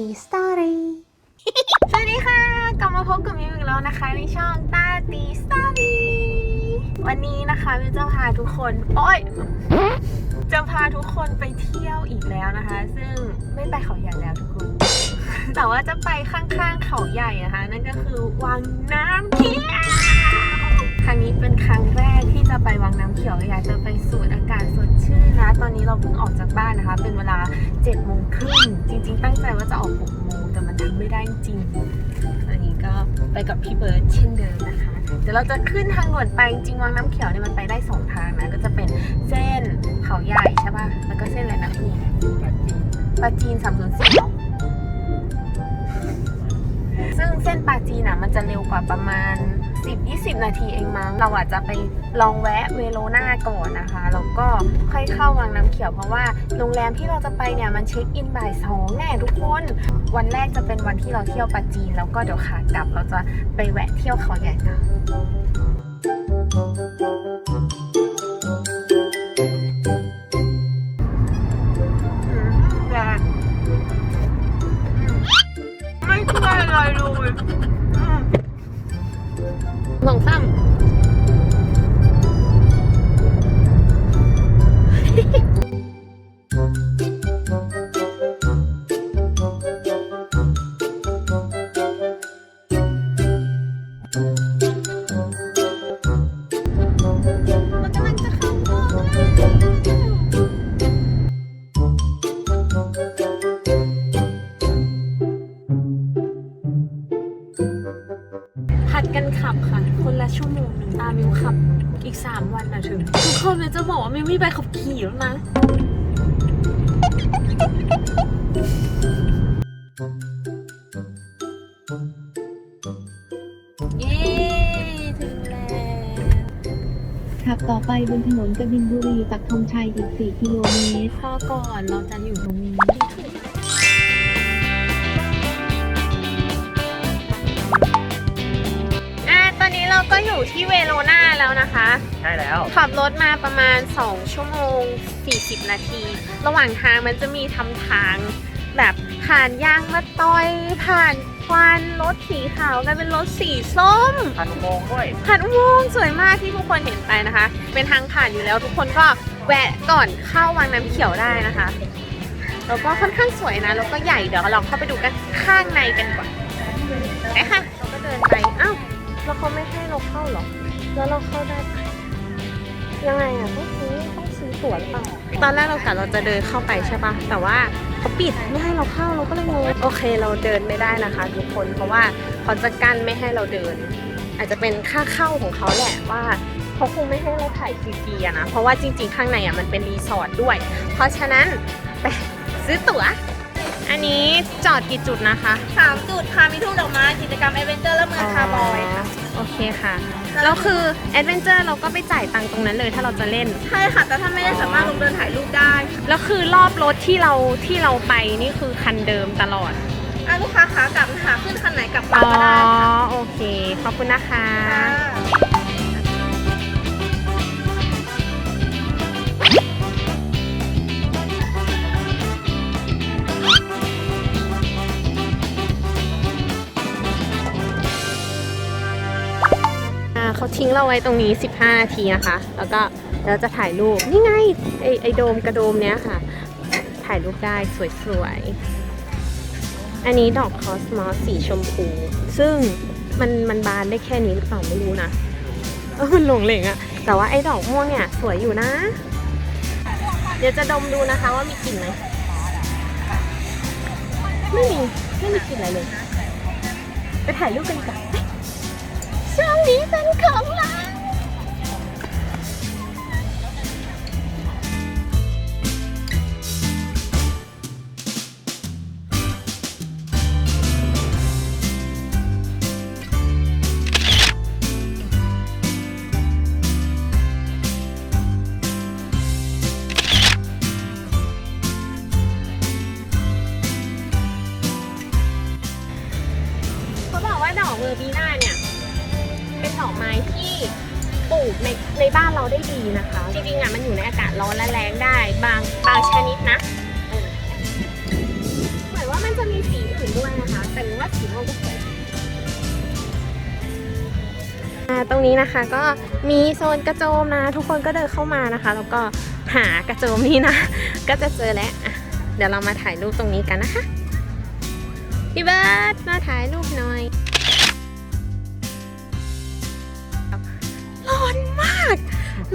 ตีสตอรี่สวัสดีค่ะ กลับมาพบกับมิวอีกแล้วนะคะ ในช่องตาตีสตอรี่วันนี้นะคะมิวจะพาทุกคนโอ้ยจะพาทุกคนไปเที่ยวอีกแล้วนะคะ ซึ่งไม่ไปเขาใหญ่แล้วทุกคน แต่ว่าจะไปข้างๆเขาใหญ่นะคะ นั่นก็คือวังน้ำเขียวครั้งนี้เป็นครั้งแรกที่จะไปวัง เราเพิ่งออกจากบ้านนะคะ เป็นเวลา7จ็ดโมงครึ่งจริง ๆ ตั้งใจว่าจะออก6โมงแต่มันทำไม่ได้จริง อันนี้ก็ไปกับพี่เบิร์ดเช่นเดิมนะคะ เดี๋ยวเราจะขึ้นทางด่วนไปจริงๆวังน้ำเขียวเนี่ยมันไปได้สองทางนะก็จะเป็นเส้นเขาใหญ่ใช่ป่ะแล้วก็เส้นอะไรนะพี่ปาจีนสามศูนย์สี่ซึ่งเส้นปาจีนอะมันจะเร็วกว่าประมาณ 10-20 นาทีเองมั้ง เราอาจจะไปลองแวะเวโรนาก่อนนะคะแล้วก็ค่อยเข้าวังน้ำเขียวเพราะว่าโรงแรมที่เราจะไปเนี่ยมันเช็คอินบ่ายสองแน่ทุกคน วันแรกจะเป็นวันที่เราเที่ยวปาจีน แล้วก็เดี๋ยวขากลับเราจะไปแวะเที่ยวเขาใหญ่กันไม่ช่วยอะไรเลย สองสาม อีก 3 วันนะถึง ทุกคนเลยจะบอกว่ามิวไม่ไปขับขี่แล้วนะ เย้ถึงแล้วขับต่อไปบนถนนกบินบุรีปักธงชัยอีก 4 กิโลเมตร พอก่อนเราจะอยู่ตรงนี้ เราก็อยู่ที่เวโรนาแล้วนะคะ ใช่แล้ว ขับรถมาประมาณ 2 ชั่วโมง 40 นาที ระหว่างทางมันจะมีทำทางแบบผ่านยางมะตอยผ่านควันรถสีขาวกลายเป็นรถสีส้มพันอุโมงค์ด้วย ผ่านอุโมงค์สวยมากที่ทุกคนเห็นไปนะคะ เป็นทางผ่านอยู่แล้วทุกคนก็แวะก่อนเข้าวังน้ำเขียวได้นะคะ แล้วก็ค่อนข้างสวยนะแล้วก็ใหญ่เดี๋ยวเราเข้าไปดูกันข้างในกันก่อนไปค่ะเราก็เดินไปอ้าว แล้วเขาไม่ให้เราเข้าเหรอ แล้วเราเข้าได้ปะยังไงอะต้องซื้อต้องซื้อตั๋วหรือเปล่าตอนแรกเรากะเราจะเดินเข้าไปใช่ปะแต่ว่าเขาปิดไม่ให้เราเข้าเราก็เลยงงโอเคเราเดินไม่ได้นะคะ ทุกคนเพราะว่าเขาจะกั้นไม่ให้เราเดิน อาจจะเป็นค่าเข้าของเขาแหละว่าเขาคงไม่ให้เราถ่ายฟรีๆอะนะเพราะว่าจริง ๆ ข้างในอะมันเป็นรีสอร์ทด้วย เพราะฉะนั้นไปซื้อตั๋วอันนี้จอดกี่จุดนะคะสามจุดค่ะมีทุ่งดอกไม้กิจกรรมเอเวนเจอร์และเมืองคาร์บอยค่ะ โอเคค่ะ แล้วคือแอดเวนเจอร์เราก็ไปจ่ายตังค์ตรงนั้นเลยถ้าเราจะเล่น ใช่ค่ะ แต่ถ้าไม่ได้สามารถลงเดินถ่ายรูปได้ค่ะแล้วคือรอบรถที่เราที่เราไปนี่คือคันเดิมตลอดอะลูกค้าขากลับหาขึ้นคันไหนกลับอ๋มาอก็ได้ค่ะโอเค ขอบคุณนะคะ ค่ะ ทิ้งเราไว้ตรงนี้ 15 นาทีนะคะ แล้วก็เราจะถ่ายรูป นี่ไง ไอไอโดมกระโดมเนี้ยค่ะ ถ่ายรูปได้สวยๆ อันนี้ดอกคอสมอสสีชมพู ซึ่งมันมันบานได้แค่นี้หรือเปล่าไม่รู้นะเออมันหลงเหลงอะแต่ว่าไอ้ดอกม่วงเนี่ยสวยอยู่นะ เดี๋ยวจะดมดูนะคะว่ามีกลิ่นไหมไม่มี ไม่มีกลิ่นอะไรเลย ไปถ่ายรูปกันดีกว่อนช่วงนี้เป็น ดอกไม้ที่ปลูกในในบ้านเราได้ดีนะคะ จริงๆอะมันอยู่ในอากาศร้อนและแรงได้ บางบางชนิดนะเออเหมือนว่ามันจะมีสีอื่ด้วยนะคะ แต่ว่าสีม่วงก็สวยตรงนี้นะคะก็มีโซนกระโจมนะ ทุกคนก็เดินเข้ามานะคะ แล้วก็หากระโจมนี่นะ ก็จะเจอแล้วอะเดี๋ยวเรามาถ่ายรูปตรงนี้กันนะคะพี่เบิร์ดมาถ่ายรูปหน่อย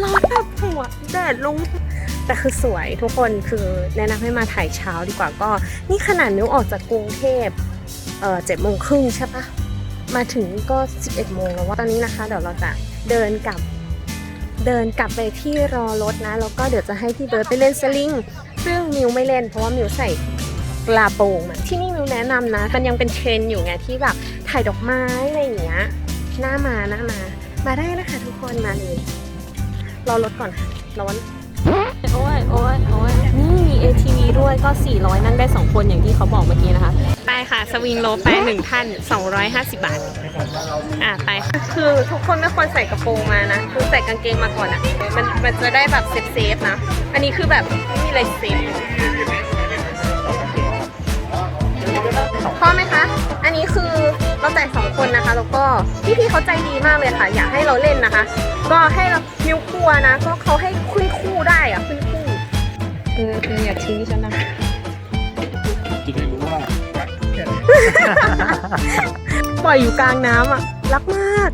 ร้อนแบบหัวแดดลงแต่คือสวยทุกคนคือแนะนำให้มาถ่ายเช้าดีกว่าก็ นี่ขนาดนิ้วออกจากกรุงเทพเอ่อเจ็ดโมงครึ่งใช่ปะมาถึงก็ 11โมงแล้วว่าตอนนี้นะคะ เดี๋ยวเราจะเดินกลับ เดินกลับไปที่รอรถนะ แล้วก็เดี๋ยวจะให้พี่เบิร์ดไปเล่นสลิงซึ่งมิวไม่เล่นเพราะว่ามิวใส่กระโปรงอะที่นี่มิวแนะนำนะ มันยังเป็นเทรนอยู่ไงที่แบบถ่ายดอกไม้อะไรอย่างเงี้ยหน่ามาน่ามา มาได้นะคะทุกคนมาเลย รอรถก่อนค่ะร้อน โอ้ยโอ้ยโอ้ยนี่มี ATV ด้วยก็ 400 นั่งได้ 2 คนอย่างที่เขาบอกเมื่อกี้นะคะ ไปค่ะ สวิงโลไป1ท่าน 250 บาท อะ ไปค่ะคือทุกคนไม่ควรใส่กระโปรงมานะ คือใส่กางเกงมาก่อนอะ มันมันจะได้แบบเซฟเซฟๆนะ อันนี้คือแบบไม่มีอะไรเซฟ พอไหมคะ อันนี้คือเราแต่ายสองคนนะคะ แล้วก็พี่ๆเขาใจดีมากเลยค่ะ อยากให้เราเล่นนะคะ ก็ให้เรานิ้วครัวนะ ก็เขาให้ขึ้นคู่ได้อะขึ้นคู่ เออเธออย่าทิ้งฉันนะ จะได้รู้ว่าปล่อยอยู่กลางน้ำอะ รักมาก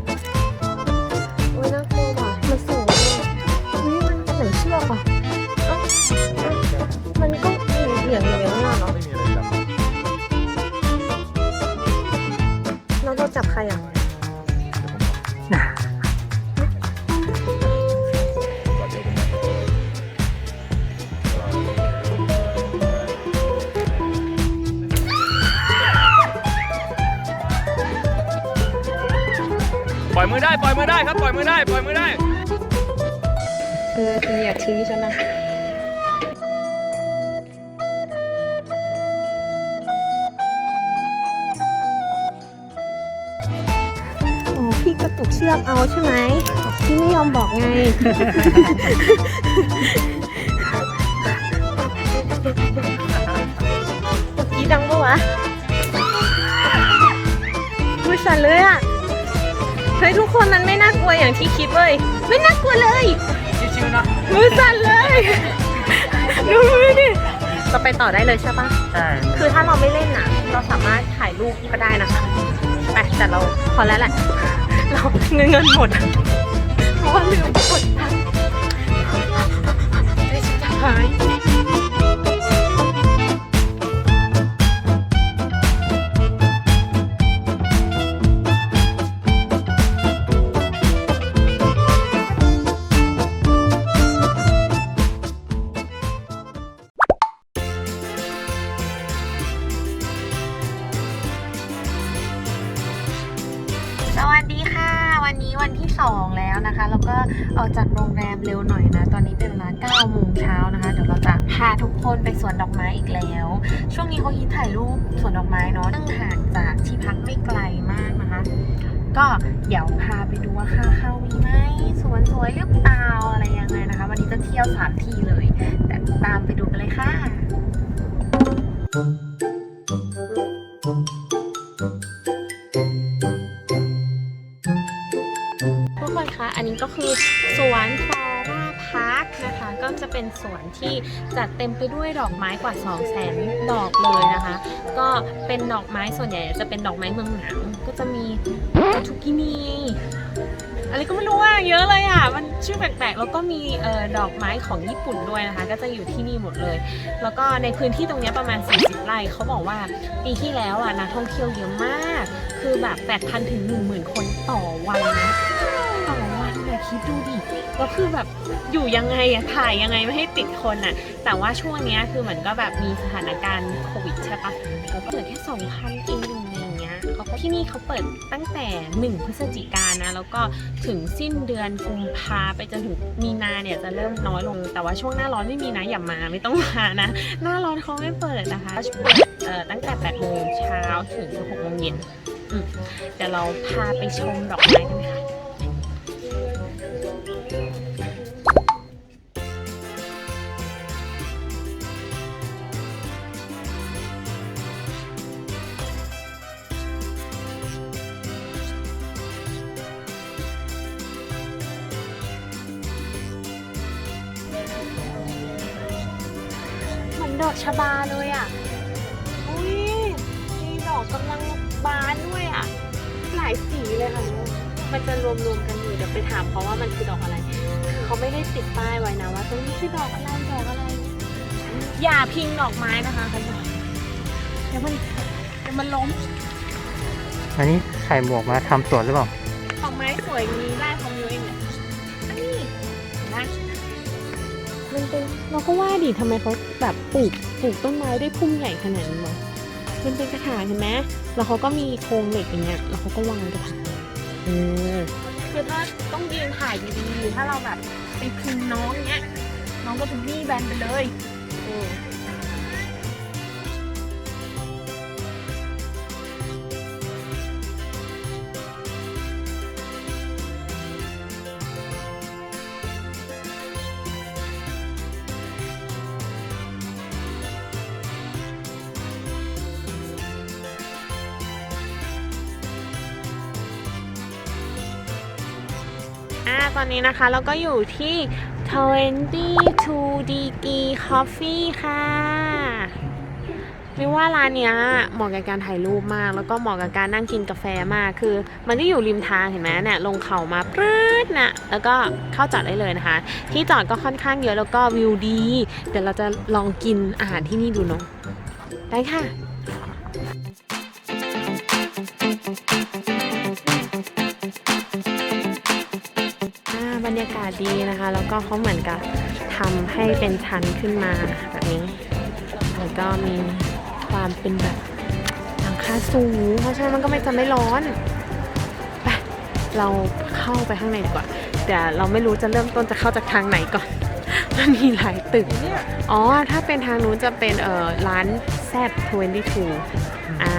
โอ้ยน่ากลัว จับใครอะปล่อยมือได้ ปล่อยมือได้ครับ ปล่อยมือได้ ปล่อยมือได้ เออเธออย่าทิ้งฉันนะ อ้พี่กระตุกเชือกเอาใช่ไหมพี่ไม่ยอมบอกไง ตะกี้ดังปะวะมือสั่นเลยอะ เฮ้ยทุกคนมันไม่น่ากลัวอย่างที่คิดเว้ย ไม่น่ากลัวเลย ชิวๆนะมือสั่นเลย ดูมือดิเราไปต่อได้เลยใช่ปะใช่คือถ้าเราไม่เล่นน่ะ เราสามารถถ่ายรูปก็ได้นะคะ ไปแต่เราพอแล้วแหละ เราเงินเงินหมดเพราะว่าลืมกดตังค์ได้ชิบหายสวัสดีค่ะ วันนี้วันที่ 2 แล้วนะคะ แล้วก็ออกจากโรงแรมเร็วหน่อยนะ ตอนนี้เป็นเวลา9โมงเช้านะคะ เดี๋ยวเราจะพาทุกคนไปสวนดอกไม้อีกแล้ว ช่วงนี้เขาฮิตถ่ายรูปสวนดอกไม้เนาะนั่งห่างจากที่พักไม่ไกลมากนะคะ ก็เดี๋ยวพาไปดูว่าค่าเข้ามีไหมสวนสวยหรือเปล่าอะไรยังไงนะคะ วันนี้จะเที่ยวสามที่เลย แต่ตามไปดูกันเลยค่ะทุก อันนี้ก็คือสวนฟลอร่าพาร์คนะคะ ก็จะเป็นสวนที่จัดเต็มไปด้วยดอกไม้กว่า 2 0 0แสนดอกเลยนะคะ ก็เป็นดอกไม้ส่วนใหญ่จะเป็นดอกไม้เมืองหนาวก็จะมีทุกินีอะไรก็ไม่รู้อะเยอะเลยอะ มันชื่อแปลกๆ แล้วก็มีออดอกไม้ของญี่ปุ่นด้วยนะคะ ก็จะอยู่ที่นี่หมดเลย แล้วก็ในพื้นที่ตรงนี้ประมาณ 40 ไร่เขาบอกว่าปีที่แล้วอะนักท่องเที่ยวเยอะมาก คือแบบ 8,000 ถึง 10,000 คนต่อวันนะต่อวัน คิดดูดิก็คือแบบอยู่ยังไงอะถ่ายยังไงไม่ให้ติดคนอะแต่ว่าช่วงเนี้ยคือเหมือนก็แบบมีสถานการณ์โควิดใช่ปะแล้วก็เหลือแค่2,000เองอะไรอย่างเงี้ยเขาก็ที่นี่เขาเปิดตั้งแต่ 1 พฤศจิกายนนะ แล้วก็ถึงสิ้นเดือนกุมภาไปจนถึงมีนาเนี่ยจะเริ่มน้อยลง แต่ว่าช่วงหน้าร้อนไม่มีนะอย่ามาไม่ต้องมานะ หน้าร้อนเขาไม่เปิดนะคะเปิดเอ่อตั้งแต่8โมงเช้าถึง6โมงเย็นเดี๋ยวเราพาไปชมดอกไม้กันค่ะ ชบาเลยอะ อุ้ยมีดอกกำลังบานด้วยอะ หลายสีเลยค่ะ มันจะรวมๆกันอยู่เดี๋ยวไปถามเขาว่ามันคือดอกอะไร คือเขาไม่ได้ติดป้ายไว้นะว่าตรงนี้คือดอกอะไรดอกอะไร อย่าพิงดอกไม้นะคะเขาบอกเดี๋ยวมันเดี๋ยวมันล้ม อันนี้ใส่หมวกมาทำสวนหรือเปล่า ดอกไม้สวยอย่างนี้ได้ของยูเองเนี่ยอันนี้นะ มันเป็นเราก็ว่าดิทำไมเขาแบบปลูกปลูกต้นไม้ได้พุ่มใหญ่ขนาดนี้วะมันเป็นกระถางเห็นไหมแล้วเขาก็มีโครงเหล็กอย่างเงี้ย แล้วเขาก็วางกระถางเออคือถ้าต้องยืนถ่ายดีๆ ถ้าเราแบบไปพิงน้องเงี้ย น้องก็จะบี้แบนไปเลย เออ อ่าตอนนี้นะคะเราก็อยู่ที่ 22 degree coffee ค่ะมิว่าร้านเนี้ยเหมาะกับการถ่ายรูปมาก แล้วก็เหมาะกับการนั่งกินกาแฟมากคือ มันจะอยู่ริมทางเห็นไหมเนี่ยลงเขามาปรื๊ดนะแล้วก็เข้าจอดได้เลยนะคะ ที่จอดก็ค่อนข้างเยอะแล้วก็วิวดี เดี๋ยวเราจะลองกินอาหารที่นี่ดูเนาะได้ค่ะ ดีนะคะ แล้วก็เขาเหมือนกับทำให้เป็นชั้นขึ้นมาแบบนี้ แล้วก็มีความเป็นแบบหลังคาสูง เพราะฉะนั้นมันก็ไม่จะไม่ร้อนไปเราเข้าไปข้างในดีกว่าแต่เราไม่รู้จะเริ่มต้นจะเข้าจากทางไหนก่อนมันมีหลายตึก อ๋อ ถ้าเป็นทางนู้นจะเป็นเอ่อร้านแซบ22อ่า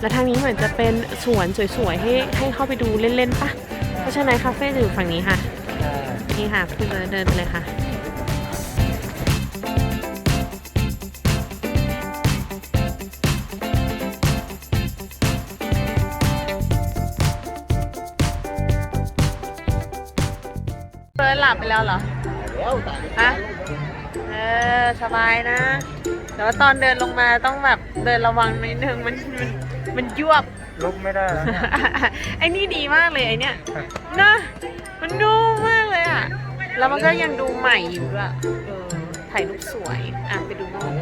แล้วทางนี้เหมือนจะเป็นสวนสวยๆ ให้ให้เข้าไปดูเล่นๆปะเพราะฉะนั้นคาเฟ่จะอยู่ฝั่งนี้ค่ะ นี่ค่ะพี่เบิร์ดเดินไปเลยค่ะเบิร์ดหลับไปแล้วเหรอฮะเออสบายนะ แต่ว่าตอนเดินลงมาต้องแบบเดินระวังนิดนึงมันมันมันยวบ ลุกไม่ได้แล้วเนี่ย ไอ้นี่ดีมากเลยไอเนี้ยนะมันดูมาก เลยอะ แล้วมันก็ยังดูใหม่อยู่ด้วยเออถ่ายรูปสวย อะ ไปดูนู่น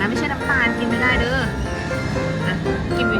นะดาษนะไม่ใช่น้ำตาลกินไม่ได้เด้ออะกินวิ